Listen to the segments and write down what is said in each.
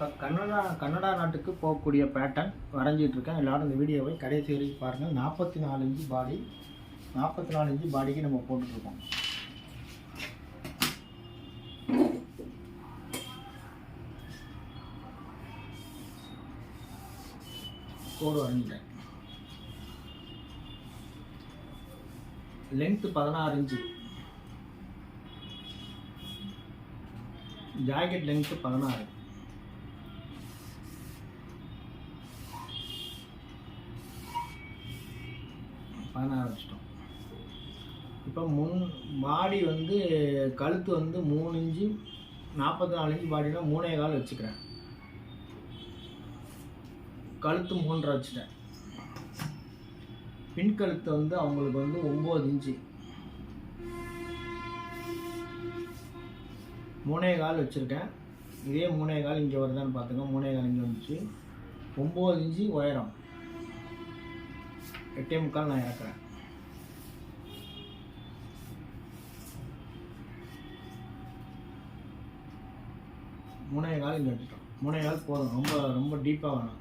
இப்போ கன்னடா கன்னடா நாட்டுக்கு போகக்கூடிய பேட்டர்ன் வரைஞ்சிட்டு இருக்கேன். எல்லாரும் இந்த வீடியோவை கடைசி வரைக்கும் பாருங்கள். நாற்பத்தி நாலு இன்ச்சு பாடி நாற்பத்தி நாலு இன்ச்சு பாடிக்கு நம்ம போட்டுட்ருக்கோம் கோடு வரைஞ்சிட்டேன். லென்த்து பதினாறு இன்ச்சு. ஜாக்கெட் லென்த்து பதினாறு. பண்ண ஆரம்பிச்சிட்டோம் இப்போ முன் பாடி வந்து கழுத்து வந்து மூணு இன்ச்சு நாற்பத்தி நாலு இன்ச்சு பாடினா மூணே கால் வச்சுக்கிறேன். கழுத்து மூன்றரை வச்சுட்டேன். பின்கழுத்து வந்து அவங்களுக்கு வந்து ஒம்பது இன்ச்சு மூணே கால் வச்சுருக்கேன். இதே மூணே கால் இங்கே வருதான்னு பார்த்துங்க மூணே கால் இங்கே வந்துச்சு. ஒம்பது இன்ச்சு உயரம். எட்டே முக்கால் நான் இறக்குறேன். மூணே கால் இங்கே வச்சுட்டோம் மூணே கால் போதும். ரொம்ப ரொம்ப டீப்பாக வேணும்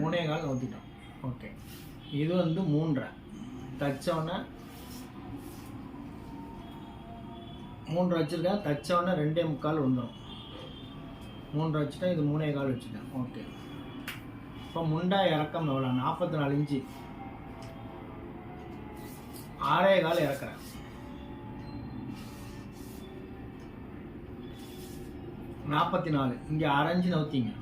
மூணே கால் ஊற்றிட்டோம் ஓகே. இது வந்து மூன்றரை. தச்சோடனே மூன்று வச்சுருக்கேன். தச்சோடனே ரெண்டே முக்கால் வந்துடும் மூன்று வச்சுட்டேன் இது மூணே கால் வச்சுட்டேன். ஓகே. இப்போ முண்டா இறக்கம் எவ்வளோ நாற்பத்தி நாலு இன்ச்சு. ஆறே கால் இறக்குறேன். நாற்பத்தி நாலு இங்கே அரைஞ்சு நவுத்திங்க.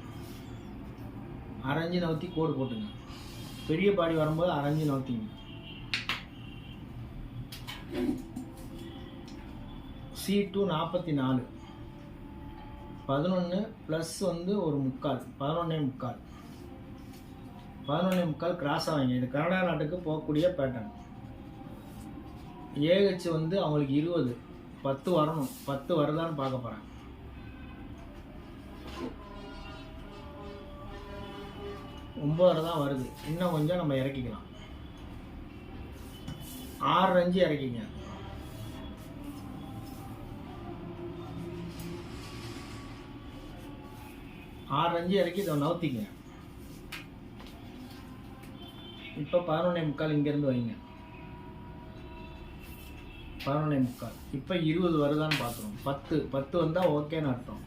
அரைஞ்சு நவுத்தி கோடு போட்டுங்க. பெரிய பாடி வரும்போது அரைஞ்சு நவுத்திங்க. சி டூ நாற்பத்தி நாலு பதினொன்று ப்ளஸ் வந்து ஒரு முக்கால். பதினொன்னே முக்கால். பதினொன்னே முக்கால் கிராஸ் ஆவாங்க இது கனடா நாட்டுக்கு போகக்கூடிய பேட்டர்ன் ஏஹெச் வந்து அவங்களுக்கு இருபது. பத்து வரணும். பத்து வருதான்னு பார்க்க போகிறேன் ஒம்பது தான் வருது. இன்னும் கொஞ்சம் நம்ம இறக்கிக்கலாம். ஆறு அஞ்சு இறக்கிங்க. ஆறு அஞ்சு இறக்கி இதை நவுத்திங்க இப்போ பதினொன்னே முக்கால் இங்கேருந்து வைங்க. பதினொன்னே முக்கால். இப்போ இருபது வருதான்னு பார்க்குறோம் பத்து. பத்து வந்தால் ஓகேன்னு அர்த்தம்.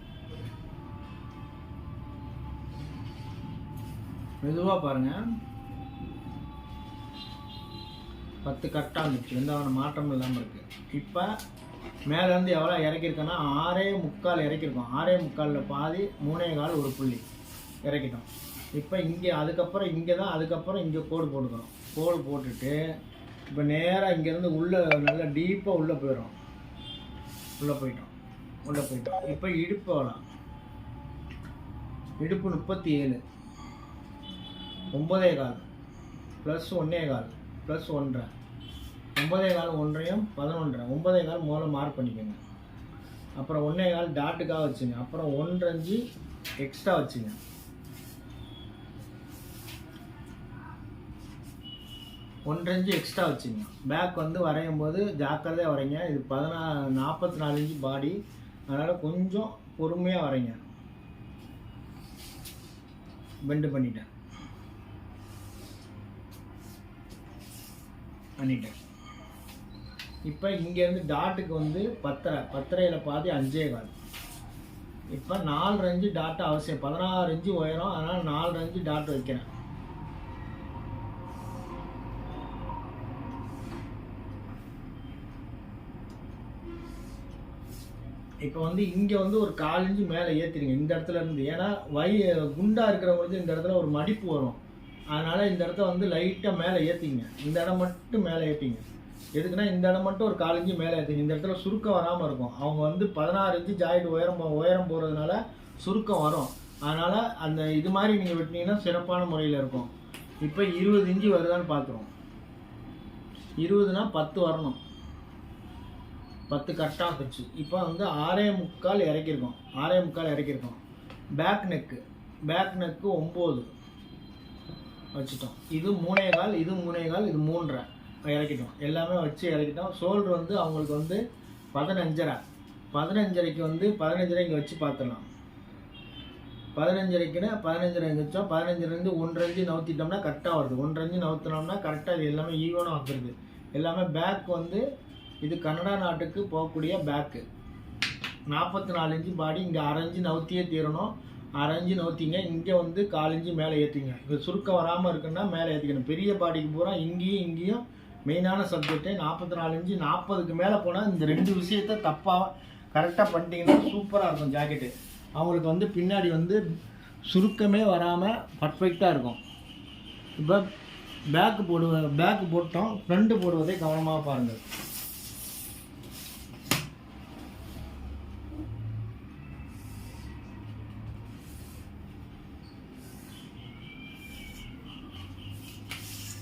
மெதுவாக பாருங்க. பத்து கரெக்டாக இருந்துச்சு எந்த மாற்றமும் இல்லாமல் இருக்குது இப்போ மேலேருந்து எவ்வளோ இறக்கிருக்கோன்னா ஆறே முக்கால் இறக்கிருக்கோம் ஆறே முக்காலில் பாதி மூணே கால் ஒரு புள்ளி இறக்கிட்டோம். இப்போ இங்கே அதுக்கப்புறம் இங்கே தான் அதுக்கப்புறம் இங்கே கோடு போட்டுக்கிறோம். கோடு போட்டுட்டு இப்போ நேராக இங்கேருந்து உள்ளே நல்லா டீப்பாக உள்ளே போயிடும் உள்ளே போயிட்டோம். உள்ளே போயிட்டோம். இப்போ இடுப்பு வரலாம் இடுப்பு முப்பத்தி ஏழு ஒம்பதே கால். ப்ளஸ் ஒன்றே கால். ப்ளஸ் ஒன்றரை. ஒன்பதே கால் ஒன்றையும் பதினொன்றரை ஒன்பதே கால் முதல்ல மார்க் பண்ணிக்கோங்க. அப்புறம் ஒன்றே கால் டாட்டுக்காக வச்சுங்க. அப்புறம் ஒன்றஞ்சு எக்ஸ்ட்ரா வச்சுங்க. ஒன்றஞ்சு எக்ஸ்ட்ரா வச்சுங்க. பேக் வந்து வரையும் போது ஜாக்கிரதையாக வரைங்க. இது பதினா நாற்பத்தி நாலு இன்ச்சு பாடி அதனால் கொஞ்சம் பொறுமையாக வரைங்க. பெண்டு பண்ணிட்டேன். பண்ணிட்டேன். இப்போ இங்கேருந்து டாட்டுக்கு வந்து பத்தரை பத்தரையில் பாதி அஞ்சே கால். இப்போ நாலு ரஞ்சு டாட்டு அவசியம் பதினாறு இன்ச்சு உயரம் அதனால் நாலு ரஞ்சு டாட் வைக்கிறேன். இப்போ வந்து இங்கே வந்து ஒரு கால் இன்ச்சு மேலே ஏற்றிடுங்க இந்த இடத்துல இருந்து. ஏன்னா வய குண்டாக இருக்கிறவங்களுக்கு இந்த இடத்துல ஒரு மடிப்பு வரும். அதனால் இந்த இடத்த வந்து லைட்டாக மேலே ஏற்றிங்க இந்த இடம் மட்டும் மேலே ஏற்றிங்க எதுக்குன்னா இந்த இடம் மட்டும் ஒரு கால் இன்ச்சு மேலே ஏற்றிங்க இந்த இடத்துல சுருக்கம் வராமல் இருக்கும். அவங்க வந்து பதினாறு இன்ச்சு ஜாயிண்ட் உயரம் உயரம் போகிறதுனால சுருக்கம் வரும். அதனால் அந்த இது மாதிரி நீங்கள் வெட்டினீங்கன்னா சிறப்பான முறையில் இருக்கும். இப்போ இருபது இஞ்சி வருதான்னு பார்க்குறோம் இருபதுனா பத்து வரணும். பத்து கரெக்டாக வச்சு. இப்போ வந்து ஆறே முக்கால் இறக்கியிருக்கோம். ஆறே முக்கால் இறக்கியிருக்கோம். பேக் நெக்கு பேக் நெக்கு ஒம்பது. வச்சுட்டோம். இது மூணே கால் இது மூணே கால் இது மூன்றரை. இறக்கிட்டோம். எல்லாமே வச்சு இறக்கிட்டோம். சோல்டு வந்து அவங்களுக்கு வந்து பதினஞ்சரை. பதினஞ்சரைக்கு வந்து பதினஞ்சரை இங்கே வச்சு பார்த்துடலாம் பதினஞ்சரைக்குன்னா பதினஞ்சரை வச்சோம் பதினஞ்சுலேருந்து ஒன்றரை நவுத்திட்டோம்னா கரெக்டாக வருது. ஒன்றரை நவுத்தினோம்னா கரெக்டாக இது எல்லாமே ஈவனாக வந்துடுது எல்லாமே பேக் வந்து இது கனடா நாட்டுக்கு போகக்கூடிய பேக்கு நாற்பத்தி நாலு இன்ச்சு பாடி இங்கே அரைஞ்சு நவுத்தியே தீரணும். அரைஞ்சு நவுத்திங்க. இங்கே வந்து காலஞ்சு மேலே ஏற்றிங்க இது சுருக்கம் வராமல் இருக்குன்னா மேலே ஏற்றிக்கணும் பெரிய பாடிக்கு பூரா இங்கேயும் இங்கேயும் மெயினான சப்ஜெக்ட்டு நாற்பத்தி நாலு இன்ச்சு நாற்பதுக்கு மேலே போனால் இந்த ரெண்டு விஷயத்த தப்பாக கரெக்டாக பண்ணிட்டீங்கன்னா சூப்பராக இருக்கும் ஜாக்கெட்டு அவங்களுக்கு வந்து பின்னாடி வந்து சுருக்கமே வராமல் பர்ஃபெக்டாக இருக்கும். இப்போ பேக்கு போடுவ பேக்கு போட்டோம் ஃப்ரண்ட்டு போடுவதை கவனமாக பாருங்கள்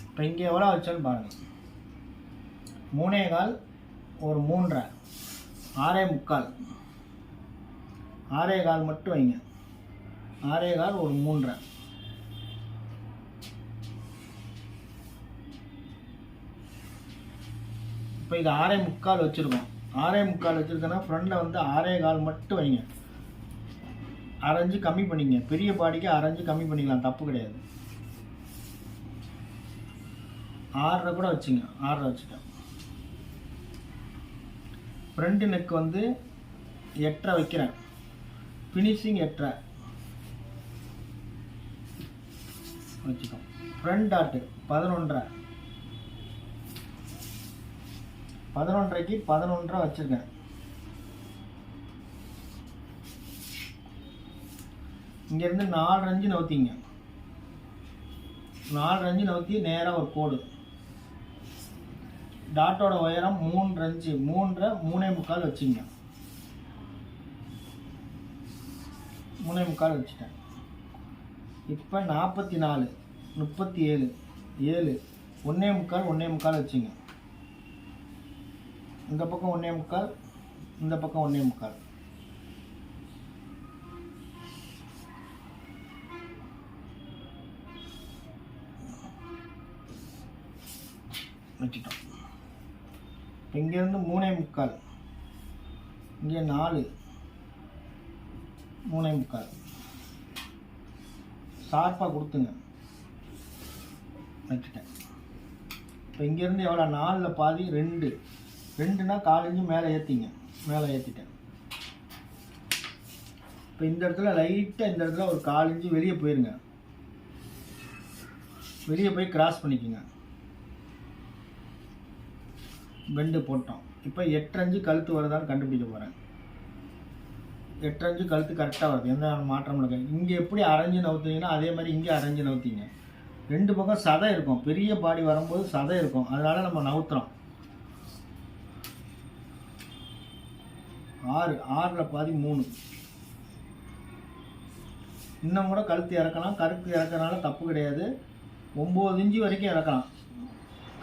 இப்போ இங்கே எவ்வளோ வச்சோன்னு பாருங்கள் மூணே கால் ஒரு மூன்றரை. ஆறே முக்கால். ஆறே கால் மட்டும் வைங்க. ஆறே கால் ஒரு மூன்றரை. இப்போ இது ஆறே முக்கால் வச்சுருக்கோம். ஆறே முக்கால் வச்சுருக்கேன்னா ஃப்ரண்டில் வந்து ஆறே கால் மட்டும் வைங்க. அரைஞ்சு கம்மி பண்ணிங்க. பெரிய பாடிக்கு அரைஞ்சு கம்மி பண்ணிக்கலாம். தப்பு கிடையாது. ஆறரை கூட வச்சுங்க. ஆறரை வச்சுட்டேன் ஃப்ரண்ட் நெக் வந்து எட்டரை வைக்கிறேன். ஃபினிஷிங் எட்டரை. வச்சுக்கோ. ஃப்ரண்ட் டாட்டு பதினொன்றரை. பதினொன்றரைக்கு பதினொன்றரை வச்சுருக்கேன். இங்கேருந்து நாலு அஞ்சு நவுத்திங்க. நாலு அஞ்சு நவுத்தி நேராக ஒரு கோடு. டாட்டோட உயரம் மூன்று அஞ்சு மூன்றரை மூணே முக்கால் வச்சுங்க. மூணே முக்கால் வச்சுட்டேன். இப்போ நாற்பத்தி நாலு முப்பத்தி ஏழு ஏழு ஒன்றே முக்கால் ஒன்றே முக்கால் வச்சுங்க. இந்த பக்கம் ஒன்றே முக்கால் இந்த பக்கம் ஒன்றே முக்கால். வச்சுட்டோம் இங்கேருந்து மூணே முக்கால். இங்கே நாலு. மூணே முக்கால். ஷார்ப்பாக கொடுத்துங்க. வச்சுட்டேன். இப்போ இங்கேருந்து எவ்வளோ? நாலில் பாதி ரெண்டு. ரெண்டுனா காலஞ்சு மேலே ஏற்றிங்க மேலே ஏற்றிட்டேன் இப்போ இந்த இடத்துல லைட்டாக இந்த இடத்துல ஒரு காலஞ்சு வெளியே போயிருங்க. வெளியே போய் கிராஸ் பண்ணிக்கோங்க. பெண்டு போட்டோம். இப்போ எட்டஞ்சு கழுத்து வருதான்னு கண்டுபிடிக்க போகிறேன் எட்டஞ்சு கழுத்து கரெக்டாக வருது. எந்த மாற்றமும் இல்லை. இங்கே எப்படி அரைஞ்சு நவுத்துனீங்கன்னா அதே மாதிரி இங்கே அரைஞ்சு நவுத்திங்க. ரெண்டு பக்கம் சதை இருக்கும். பெரிய பாடி வரும்போது சதை இருக்கும். அதனால் நம்ம நவுத்துறோம். ஆறு. ஆறில் பாதி மூணு. இன்னும் கூட கழுத்து இறக்கலாம். கழுத்து இறக்கறனால தப்பு கிடையாது. ஒம்பது இஞ்சி வரைக்கும் இறக்கலாம்.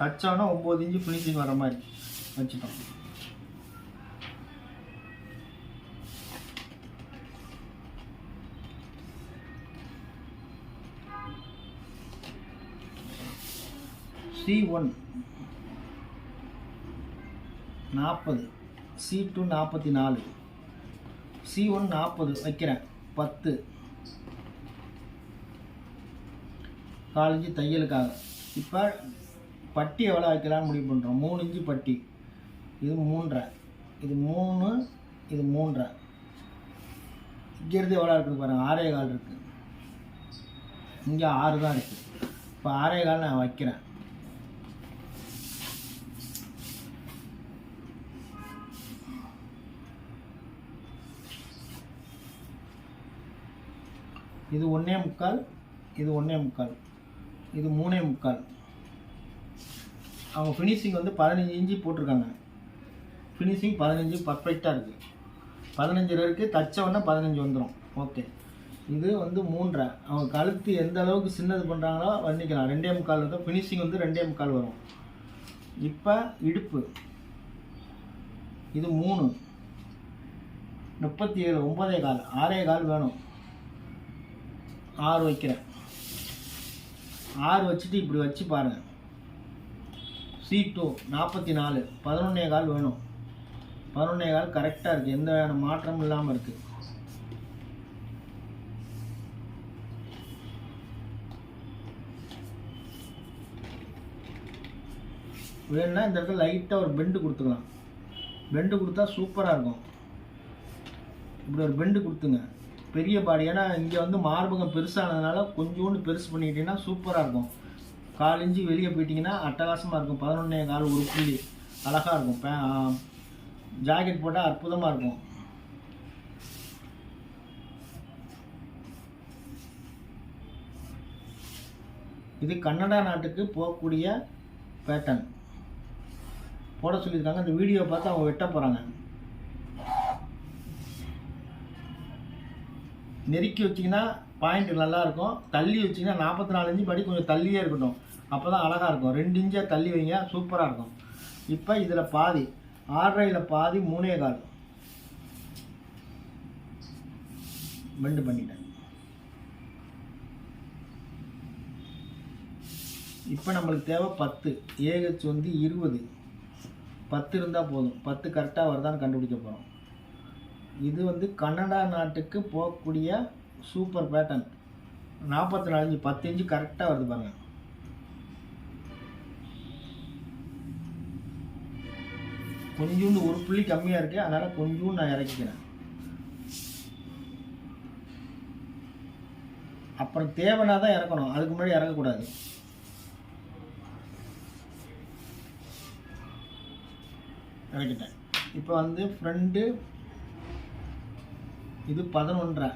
கச்சோன்னா ஒம்பது இஞ்சி ஃபினிஷிங் வர மாதிரி. வச்சுட்டோம். சி ஒன் நாற்பது. சி டூ நாற்பத்தி நாலு. சி ஒன் நாற்பது வைக்கிறேன். பத்து. காலேஜ் தையலுக்காக. இப்போ பட்டி எவ்வளோ வைக்கலான்னு முடிவு பண்ணுறோம் மூணு இஞ்சி பட்டி. இது மூன்றரை. இது மூணு இது மூன்றரை. இங்கேருந்து எவ்வளோ இருக்குது பாருங்கள் ஆறே கால் இருக்குது இங்கே ஆறு தான் இருக்குது இப்போ ஆறே கால் நான் வைக்கிறேன். இது ஒன்றே முக்கால் இது ஒன்றே முக்கால். இது மூணே முக்கால். அவங்க ஃபினிஷிங் வந்து பதினஞ்சு இன்ச்சு போட்டிருக்காங்க. ஃபினிஷிங் பதினஞ்சு பர்ஃபெக்டாக இருக்குது பதினஞ்சு இருக்குது தச்சவொன்னே பதினஞ்சு வந்துடும் ஓகே இது வந்து மூன்றரை. அவங்க கழுத்து எந்த அளவுக்கு சின்னது பண்ணுறாங்களோ வர்ணிக்கலாம். ரெண்டே முக்கால் இருக்கும். ஃபினிஷிங் வந்து ரெண்டே முக்கால் வரும். இப்போ இடுப்பு. இது மூணு. முப்பத்தி ஏழு ஒம்பதே கால். ஆறே கால் வேணும். ஆறு வைக்கிறேன். ஆறு வச்சுட்டு இப்படி வச்சு பாருங்கள் சி டூ நாற்பத்தி நாலு. பதினொன்னே கால் வேணும். பதினொன்னே கால் கரெக்டாக இருக்குது எந்த வகையான மாற்றமும் இல்லாமல் இருக்குது வேணும்னா இந்த இடத்துல லைட்டாக ஒரு பெண்டு கொடுத்துக்கலாம். பெண்டு கொடுத்தா சூப்பராக இருக்கும். இப்படி ஒரு பெண்டு கொடுத்துங்க. பெரிய பாடி. ஏன்னா இங்கே வந்து மார்பகம் பெருசானதுனால கொஞ்சோண்டு பெருசு பண்ணிக்கிட்டீங்கன்னா சூப்பராக இருக்கும். கால் இஞ்சி வெளியே போயிட்டிங்கன்னா அட்டகாசமாக இருக்கும். பதினொன்னே கால் ஒரு புள்ளி. அழகாக இருக்கும். ஜாக்கெட் போட்டால் அற்புதமாக இருக்கும். இது கன்னடா நாட்டுக்கு போகக்கூடிய பேட்டர்ன் போட சொல்லியிருக்காங்க. இந்த வீடியோ பார்த்து அவங்க வெட்ட போகிறாங்க நெருக்கி வச்சிங்கன்னா பாயிண்ட் நல்லாயிருக்கும் தள்ளி வச்சிங்கன்னா நாற்பத்தி நாலு இன்ச்சு படி கொஞ்சம் தள்ளியே இருக்கட்டும். அப்போ தான் அழகாக இருக்கும். ரெண்டு இன்ச்சாக தள்ளி வைங்க சூப்பராக இருக்கும். இப்போ இதில் பாதி. ஆறரையில் பாதி மூணே கால். பெண்டு பண்ணிட்டேன். இப்போ நம்மளுக்கு தேவை பத்து. ஏஹெச் வந்து இருபது. பத்து இருந்தால் போதும். பத்து கரெக்டாக வருதான்னு கண்டுபிடிக்க போகிறோம் இது வந்து கனடா நாட்டுக்கு போகக்கூடிய சூப்பர் பேட்டர்ன் நாற்பத்தி நாலஞ்சு பத்து இன்ச்சு கரெக்டாக வருது பாருங்கள் கொஞ்சோண்டு ஒரு புள்ளி கம்மியாக இருக்குது அதனால் கொஞ்சோண்டு நான் இறக்கிக்கிறேன். அப்புறம் தேவைன்னா தான் இறக்கணும். அதுக்கு முன்னாடி இறக்கக்கூடாது. இறக்கிட்டேன். இப்போ வந்து ஃப்ரெண்டு இது பதினொன்றரை.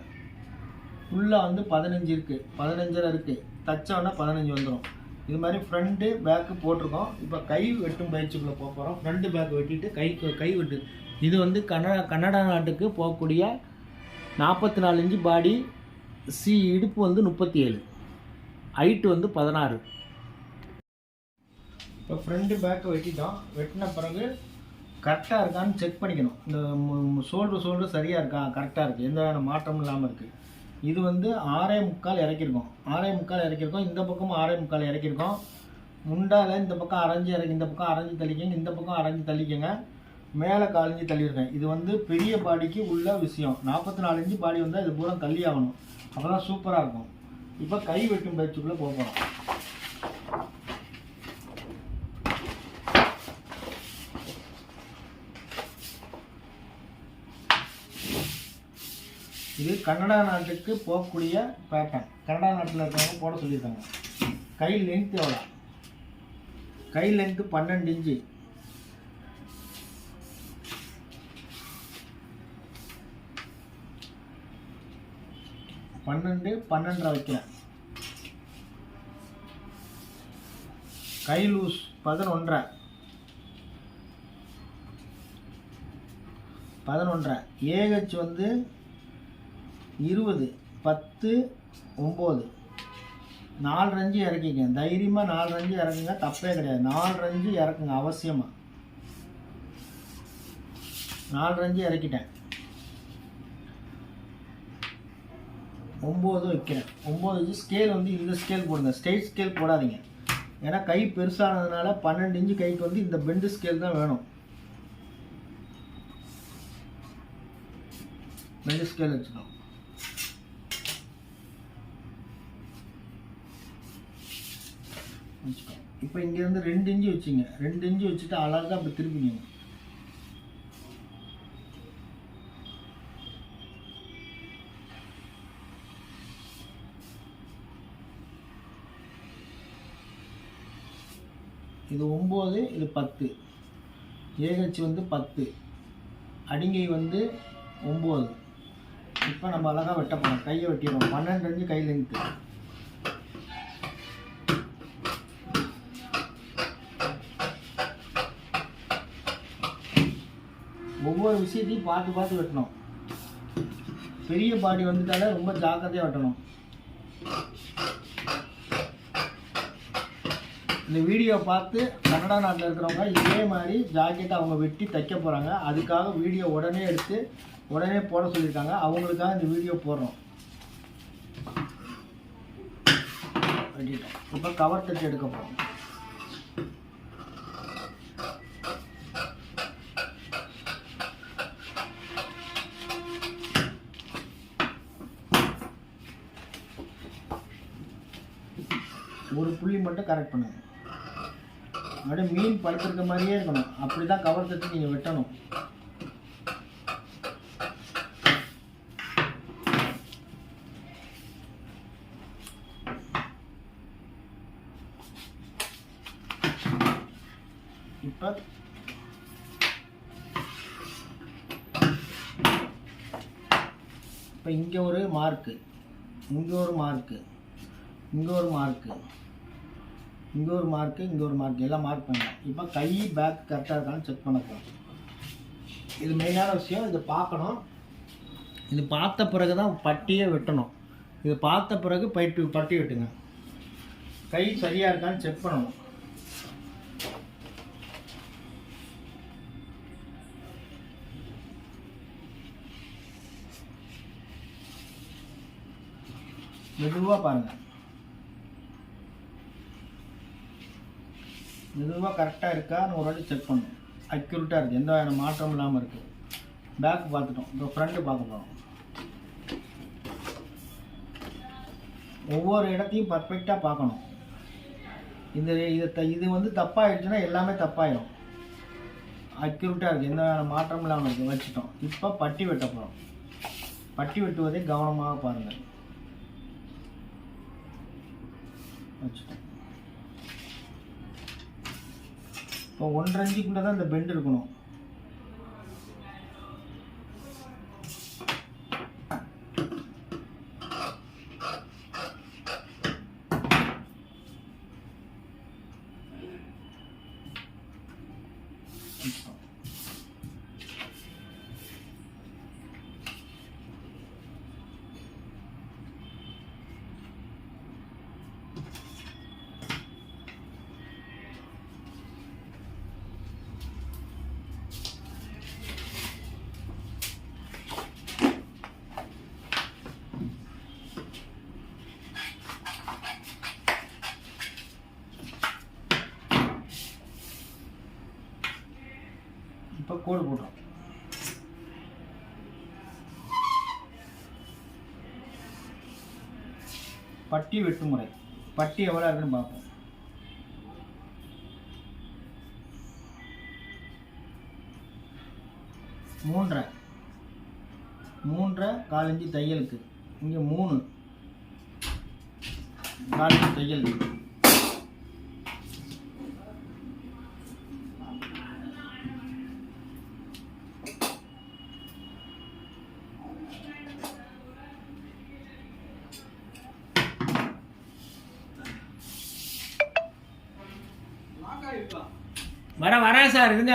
ஃபுல்லாக வந்து பதினஞ்சு இருக்குது பதினஞ்சரை இருக்குது தச்சோன்னா பதினஞ்சு வந்துடும் இது மாதிரி ஃப்ரண்ட்டு பேக்கு போட்டிருக்கோம். இப்போ கை வெட்டும் பயிற்சிக்குள்ளே போக போகிறோம் ஃப்ரண்ட்டு பேக் வெட்டிட்டு கை கை வெட்டு. இது வந்து கன்னடா கன்னடா நாட்டுக்கு போகக்கூடிய நாற்பத்தி நாலு இன்ச்சு பாடி சி இடுப்பு வந்து முப்பத்தி ஏழு ஹைட்டு வந்து பதினாறு. இப்போ ஃப்ரண்ட்டு பேக்கை வெட்டிட்டோம். வெட்டின பிறகு கரெக்டாக இருக்கான்னு செக் பண்ணிக்கணும். இந்த ஷோல்டர் ஷோல்டர் சரியாக இருக்கா? கரெக்டாக இருக்குது எந்த வகையான மாற்றமும் இல்லாமல் இருக்குது இது வந்து ஆறே முக்கால் இறக்கியிருக்கோம். ஆறே முக்கால் இறக்கியிருக்கோம். இந்த பக்கமும் ஆறே முக்கால் இறக்கியிருக்கோம். முண்டால் இந்த பக்கம் அரைஞ்சி இறக்கி இந்த பக்கம் அரைஞ்சி தள்ளிக்கங்க இந்த பக்கம் அரைஞ்சி தள்ளிக்கங்க. மேலே காலிஞ்சி தள்ளியிருக்கேன். இது வந்து பெரிய பாடிக்கு உள்ள விஷயம். நாற்பத்தி நாலு இன்ச்சு பாடி வந்தால் இது பூரா தள்ளி ஆகணும் அப்போ தான் சூப்பராக இருக்கும். இப்போ கை வெட்டும் பயிற்சிக்குள்ளே போகிறோம் இது கன்னடா நாட்டுக்கு போகக்கூடிய பேட்டர்ன் கன்னடா நாட்டில் இருக்கிறவங்க போட சொல்லியிருக்காங்க. கை லென்த் எவ்வளோ கை லென்த்து பன்னெண்டு இன்ச்சு. பன்னெண்டு பன்னெண்டரை வைக்கிறேன். கை லூஸ் பதினொன்றரை. பதினொன்றரை. ஏஹெச் வந்து இருபது பத்து ஒம்பது. நாலு ரஞ்சு இறக்கிங்க தைரியமாக நாலு ரஞ்சு இறக்குங்க. தப்பே கிடையாது. நாலு ரஞ்சு இறக்குங்க. அவசியமாக நாலு ரஞ்சு இறக்கிட்டேன். ஒம்பது வைக்கிறேன். ஒம்பது இஞ்சு ஸ்கேல் வந்து இந்த ஸ்கேல் போடுங்க. ஸ்ட்ரெயிட் ஸ்கேல் போடாதீங்க. ஏன்னா கை பெருசானதுனால பன்னெண்டு இன்ச்சு கைக்கு வந்து இந்த பெண்டு ஸ்கேல் தான் வேணும். பெண்டு ஸ்கேல் வச்சுக்கணும் இப்போ இங்கேருந்து ரெண்டு இன்ச்சு வச்சுங்க. ரெண்டு இன்ச்சு வச்சுட்டு அழகாக அப்படி திருப்பிங்க இது ஒம்பது இது பத்து. ஏஹெச் வந்து பத்து. அடிங்கை வந்து ஒம்பது. இப்போ நம்ம அழகாக வெட்ட போகிறோம் கையை வெட்டிடுறோம். பன்னெண்டு அஞ்சு கை லென்த்து ஒவ்வொரு விஷயத்தையும் பார்த்து பார்த்து வெட்டணும். பெரிய பாடி வந்துட்டாலே ரொம்ப ஜாக்கிரதையாக வெட்டணும். இந்த வீடியோ பார்த்து கன்னடா நாட்டில் இருக்கிறவங்க இதே மாதிரி ஜாக்கெட்டை அவங்க வெட்டி தைக்க போகிறாங்க அதுக்காக வீடியோ உடனே எடுத்து உடனே போட சொல்லியிருக்காங்க. அவங்களுக்காக இந்த வீடியோ போடுறோம். வெட்டிட்டோம். இப்போ கவர் தச்சு எடுக்க போகிறோம் மட்டும் கரெக்ட் பண்ணுங்க. அப்படியே மீன் படுத்திருக்க மாதிரியே இருக்கணும். அப்படி தான் கவர் தட்டி நீங்கள் வெட்டணும். இப்போ இப்போ இங்கே ஒரு மார்க்கு இங்கே ஒரு மார்க்கு இங்கே ஒரு மார்க்கு இங்கே ஒரு மார்க்கு இங்கே ஒரு மார்க் எல்லாம் மார்க் பண்ணலாம். இப்போ கை பேக் கரெக்டாக இருக்கான்னு செக் பண்ணக்கலாம் இது மெயினான விஷயம் இதை பார்க்கணும். இது பார்த்த பிறகு தான் பட்டியே வெட்டணும். இது பார்த்த பிறகு பட்டி பட்டி வெட்டுங்க. கை சரியாக இருக்கான்னு செக் பண்ணணும். மெதுவாக பாருங்கள் மெதுவாக கரெக்டாக இருக்கான்னு ஒரு வாட்டி செக் பண்ணும் அக்யூரேட்டாக இருக்குது எந்த வகையான மாற்றம் இல்லாமல் இருக்குது பேக் பார்த்துட்டோம். இப்போ ஃப்ரண்ட்டு பார்க்க போகிறோம் ஒவ்வொரு இடத்தையும் பர்ஃபெக்டாக பார்க்கணும். இந்த இது த இது வந்து தப்பாகிடுச்சுன்னா எல்லாமே தப்பாயிடும். அக்யூரேட்டாக இருக்குது எந்த வகையான மாற்றம் இல்லாமல் இருக்குது வச்சுட்டோம். இப்போ பட்டி வெட்ட போகிறோம் பட்டி வெட்டுவதை கவனமாக பாருங்கள். வச்சுட்டோம். இப்போ ஒன்றரை இன்ச்சுக்குள்ளே தான் இந்த பெண்ட் இருக்கணும். கோடு போடுறோம் பட்டி வெட்டுமுறை. பட்டி எவ்வளோ இருக்குன்னு பார்ப்போம். மூன்றரை. மூன்றரை காலஞ்சி தையலுக்கு. இங்கே மூணு. காலஞ்சி தையலுக்கு வர வரேன் சார் இருங்க.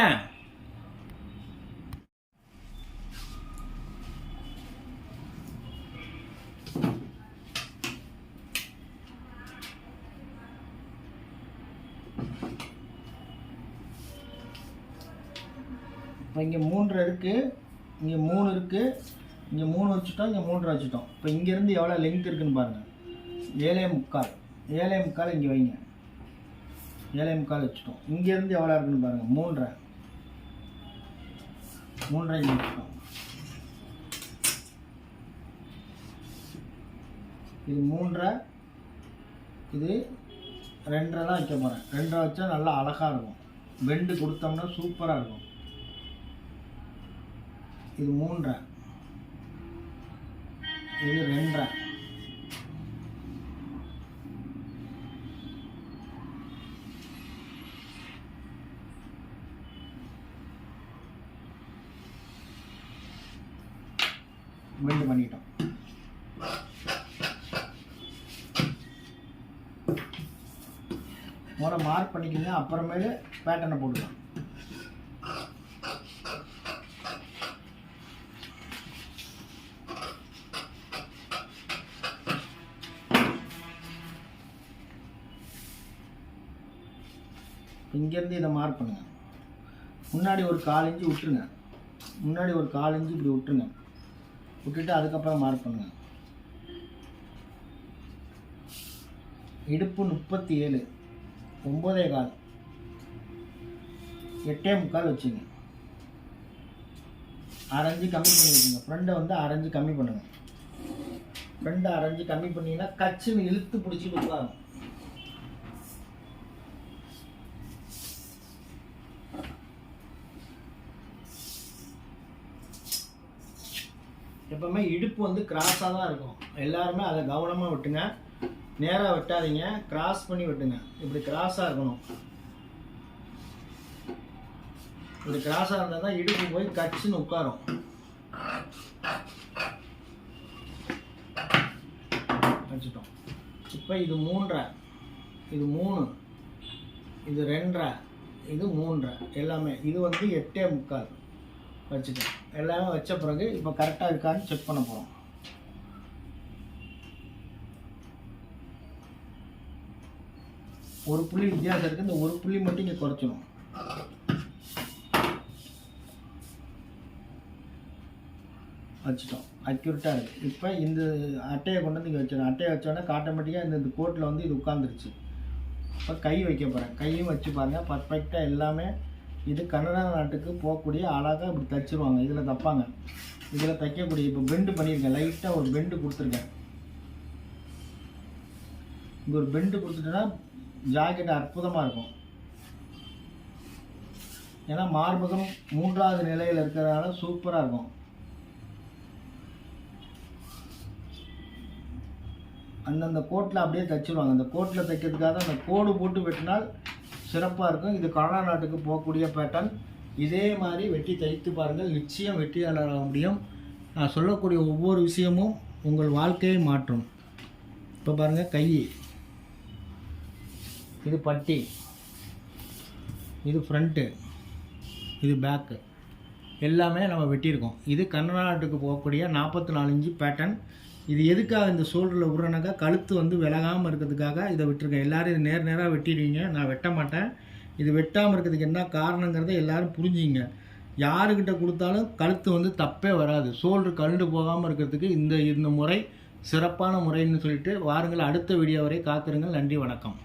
இப்போ இங்கே மூன்று இருக்குது இங்கே மூணு இருக்குது இங்கே மூணு வச்சுட்டோம் இங்கே மூன்று வச்சுட்டோம். இப்போ இங்கேருந்து எவ்வளோ லெங்க் இருக்குதுன்னு பாருங்கள் ஏழே முக்கால். ஏழே முக்கால் இங்கே வைங்க. ஏழை முக்கால் வச்சுட்டோம். இங்கேருந்து எவ்வளோ இருக்குன்னு பாருங்கள் மூன்றரை. மூன்றரை வச்சுட்டோம். இது மூன்றரை. இது ரெண்டரை தான் வைக்க போகிறேன் ரெண்டரை வச்சா நல்லா அழகாக இருக்கும். பெண்டு கொடுத்தோம்னா சூப்பராக இருக்கும். இது மூன்றரை. இது ரெண்டரை பெண்டு பண்ணிட்டோம் முறை மார்க் பண்ணிக்கிங்க அப்புறமேலு பேட்டர்னை போட்டுக்கலாம். இங்கேருந்து இதை மார்க் பண்ணுங்க. முன்னாடி ஒரு கால் விட்டுருங்க. முன்னாடி ஒரு கால் இப்படி விட்டுருங்க. விட்டுட்டு அதுக்கப்புறம் மார்க் பண்ணுங்க. இடுப்பு முப்பத்தி ஏழு. ஒம்பதே கால். எட்டே முக்கால் வச்சுங்க. அரைஞ்சி கம்மி பண்ணி வச்சுங்க ஃப்ரெண்டை வந்து அரைஞ்சி கம்மி பண்ணுங்கள் ஃப்ரெண்டை அரைஞ்சி கம்மி பண்ணிங்கன்னா கச்சுன்னு இழுத்து பிடிச்சி கொடுப்பாங்க எப்பவுமே இடுப்பு வந்து கிராஸாக தான் இருக்கும். எல்லாருமே அதை கவனமாக விட்டுங்க. நேராக வெட்டாதீங்க. கிராஸ் பண்ணி வெட்டுங்க. இப்படி கிராஸாக இருக்கணும். இப்படி கிராஸாக இருந்தால் தான் இடுப்பு போய் கச்சுன்னு உட்காரும். வச்சுட்டோம் இப்போ இது மூன்றரை. இது மூணு. இது ரெண்டரை. இது மூன்றரை. எல்லாமே. இது வந்து எட்டே முக்கால். வச்சுட்டோம் எல்லாமே வச்ச பிறகு இப்போ கரெக்டாக இருக்கான்னு செக் பண்ண போகிறோம் ஒரு புள்ளி வித்தியாசம் இருக்குது இந்த ஒரு புள்ளி மட்டும் இங்கே குறைச்சிடும் வச்சுட்டோம் அக்யூரேட்டாக இருக்குது இப்போ இந்த அட்டையை கொண்டு வந்து இங்கே வச்சிடும் அட்டையை வச்சோடனே ஆட்டோமேட்டிக்காக இந்த கோட்டில் வந்து இது உட்காந்துருச்சு இப்போ கை வைக்க போகிறேன் கையும் வச்சு பாருங்கள் பர்ஃபெக்டாக எல்லாமே இது கன்னடா நாட்டுக்கு போகக்கூடிய அழகாக இப்படி தைச்சிருவாங்க. இதில் தைப்பாங்க. இதில் தைக்கக்கூடிய இப்போ பெண்டு பண்ணியிருக்கேன். லைட்டாக ஒரு பெண்டு கொடுத்துருக்கேன். இங்கே ஒரு பெண்டு கொடுத்துட்டேன்னா ஜாக்கெட் அற்புதமாக இருக்கும். ஏன்னா மார்பகம் மூன்றாவது நிலையில் இருக்கிறதுனால சூப்பராக இருக்கும். அந்தந்த கோட்டில் அப்படியே தைச்சிருவாங்க. அந்த கோட்டில் தைக்கிறதுக்காக அந்த கோடு போட்டு வெட்டினால் சிறப்பாக இருக்கும். இது கனடா நாட்டுக்கு போகக்கூடிய பேட்டர்ன் இதே மாதிரி வெட்டி தைத்து பாருங்கள். நிச்சயம் வெற்றியாளராக முடியும். நான் சொல்லக்கூடிய ஒவ்வொரு விஷயமும் உங்கள் வாழ்க்கையை மாற்றும். இப்போ பாருங்கள் கை. இது பட்டி. இது ஃப்ரண்ட்டு இது பேக்கு எல்லாமே நம்ம வெட்டியிருக்கோம். இது கன்னடா நாட்டுக்கு போகக்கூடிய நாற்பத்தி நாலு இன்ச்சு பேட்டர்ன் இது எதுக்காக இந்த சோல்டரில் விட்றனாக்கா கழுத்து வந்து விலகாமல் இருக்கிறதுக்காக இதை விட்டுருக்கேன். எல்லோரும் இது நேர் நேராக வெட்டிடுவீங்க. நான் வெட்ட மாட்டேன். இது வெட்டாமல் இருக்கிறதுக்கு என்ன காரணங்கிறத எல்லோரும் புரிஞ்சுங்க. யாருக்கிட்ட கொடுத்தாலும் கழுத்து வந்து தப்பே வராது. சோல்டர் கழுண்டு போகாமல் இருக்கிறதுக்கு இந்த இந்த முறை சிறப்பான முறைன்னு சொல்லிட்டு வாருங்கள். அடுத்த வீடியோ வரை காத்திருங்கள். நன்றி வணக்கம்.